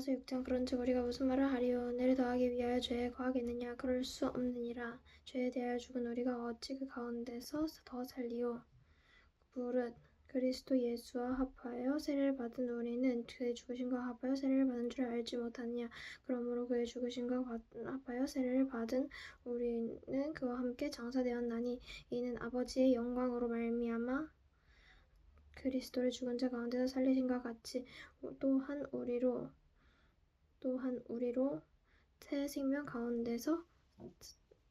로마서 6장 그런즉 우리가 무슨 말을 하리요? 은혜를 더하기 위하여 죄에 거하겠느냐? 그럴 수 없느니라. 죄에 대하여 죽은 우리가 어찌 그 가운데서 더 살리요 무릇 그리스도 예수와 합하여 세례를 받은 우리는 그의 죽으심과 합하여 세례를 받은 줄 알지 못하느냐? 그러므로 그의 죽으심과 합하여 세례를 받은 우리는 그와 함께 장사되었나니 이는 아버지의 영광으로 말미암아 그리스도를 죽은 자 가운데서 살리신과 같이 또한 우리로 또한 우리로 새 생명 가운데서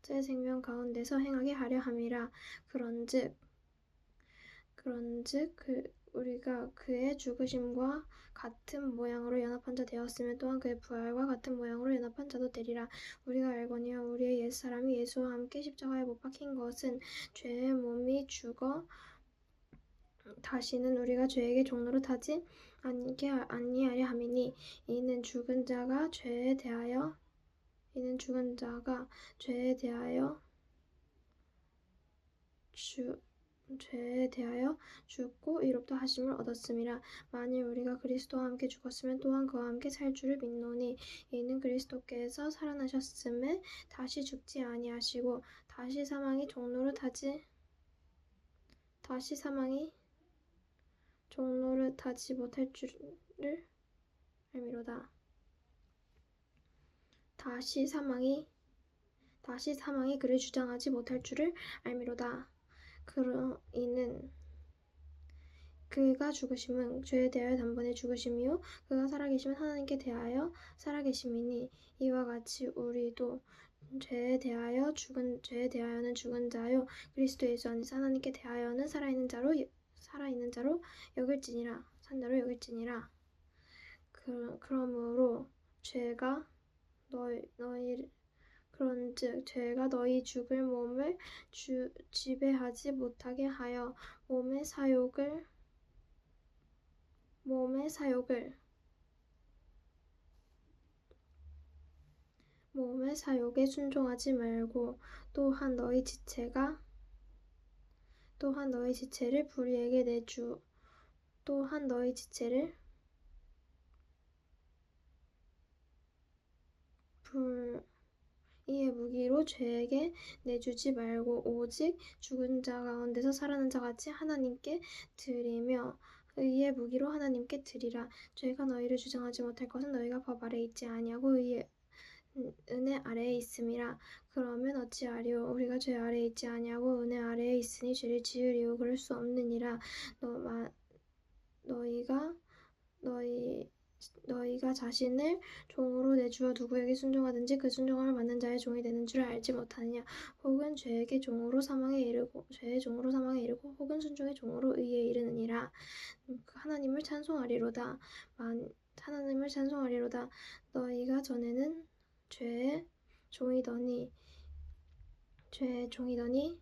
새 생명 가운데서 행하게 하려 함이라. 그런즉 그런즉 그 우리가 그의 죽으심과 같은 모양으로 연합한 자 되었으면 또한 그의 부활과 같은 모양으로 연합한 자도 되리라. 우리가 알거니와 우리의 옛 사람이 예수와 함께 십자가에 못 박힌 것은 죄의 몸이 죽어 다시는 우리가 죄에게 종로로 타지 아니하려 함이니 이는 죽은 자가 죄에 대하여 이는 죽은 자가 죄에 대하여 주 죄에 대하여 죽고 이롭다 하심을 얻었음이라. 만일 우리가 그리스도와 함께 죽었으면 또한 그와 함께 살 줄을 믿노니 이는 그리스도께서 살아나셨음에 다시 죽지 아니하시고 다시 사망이 종로를 타지 다시 사망이 종로를 타지 못할 줄을 알미로다. 다시 사망이 다시 사망이 그를 주장하지 못할 줄을 알미로다. 그러 이는 그가 죽으심은 죄에 대하여 단번에 죽으심이요 그가 살아계심은 하나님께 대하여 살아계심이니 이와 같이 우리도 죄에 대하여 죽은 죄에 대하여는 죽은 자요 그리스도 예수 안에서 하나님께 대하여는 살아있는 자로 살아있는 자로 여길지니라. 산자로 여길지니라. 그, 그러므로 죄가 너희 너희 그런즉 죄가 너희 죽을 몸을 주, 지배하지 못하게 하여 몸의 사욕을 몸의 사욕을 몸의 사욕에 순종하지 말고 또한 너희 지체가 또한 너희 지체를 불의에게 내주 또한 너희 지체를 불 이의 무기로 죄에게 내주지 말고 오직 죽은 자 가운데서 살아난 자 같이 하나님께 드리며 의의 무기로 하나님께 드리라. 죄가 너희를 주장하지 못할 것은 너희가 법 아래 있지 아니하고 의의 은혜 아래에 있음이라. 그러면 어찌하리요 우리가 죄 아래에 있지 아니하고 은혜 아래에 있으니 죄를 지으리요 그럴 수 없느니라. 너, 마, 너희가 너희 너희가 자신을 종으로 내주어 누구에게 순종하든지 그 순종함을 받는 자의 종이 되는 줄 알지 못하느냐? 혹은 죄에게 종으로 사망에 이르고 죄의 종으로 사망에 이르고 혹은 순종의 종으로 의에 이르느니라. 하나님을 찬송하리로다. 만 하나님을 찬송하리로다. 너희가 전에는 죄의 종이더니 죄의 종이더니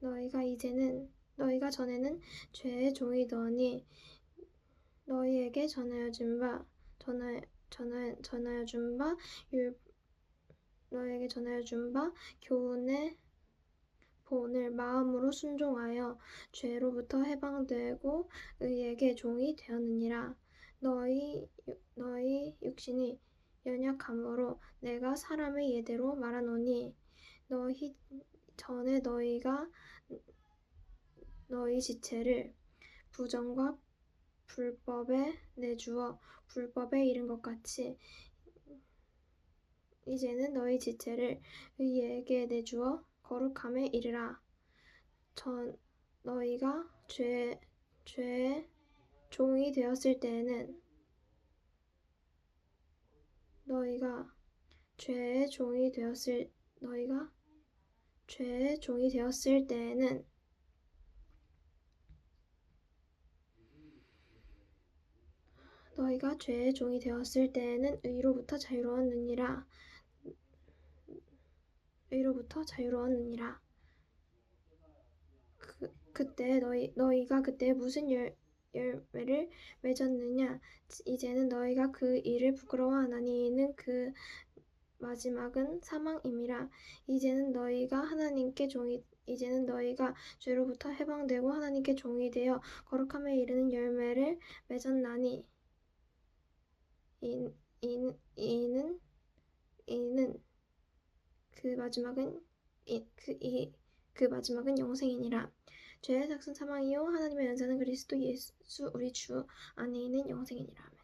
너희가 이제는 너희가 전에는 죄의 종이더니 너희에게 전하여 준 바 전하 전하 전하여 준바 너희에게 전하여 준 바 교훈의 본을 마음으로 순종하여 죄로부터 해방되고 의에게 종이 되었느니라 너희 너희 육신이 연약함으로 내가 사람의 예대로 말하노니 너희 전에 너희가 너희 지체를 부정과 불법에 내주어 불법에 이른 것 같이 이제는 너희 지체를 의에게 내주어 거룩함에 이르라. 전 너희가 죄 죄의 종이 되었을 때에는 너희가 죄의 종이 되었을 너희가 죄의 종이 되었을 때에는 너희가 죄의 종이 되었을 때에는 의로부터 자유로웠느니라. 의로부터 자유로웠느니라. 그, 그때 너희, 너희가 그때 무슨 열, 열매를 맺었느냐? 이제는 너희가 그 일을 부끄러워하나니 이는 그 마지막은 사망임이라. 이제는 너희가 하나님께 종이 이제는 너희가 죄로부터 해방되고 하나님께 종이 되어 거룩함에 이르는 열매를 맺었나니 이, 이, 이는 이는 그 마지막은 이, 그, 이, 그 마지막은 영생이니라 죄의 삭은 사망이요 하나님의 은사는 그리스도 예수 우리 주 안에 있는 영생이니라.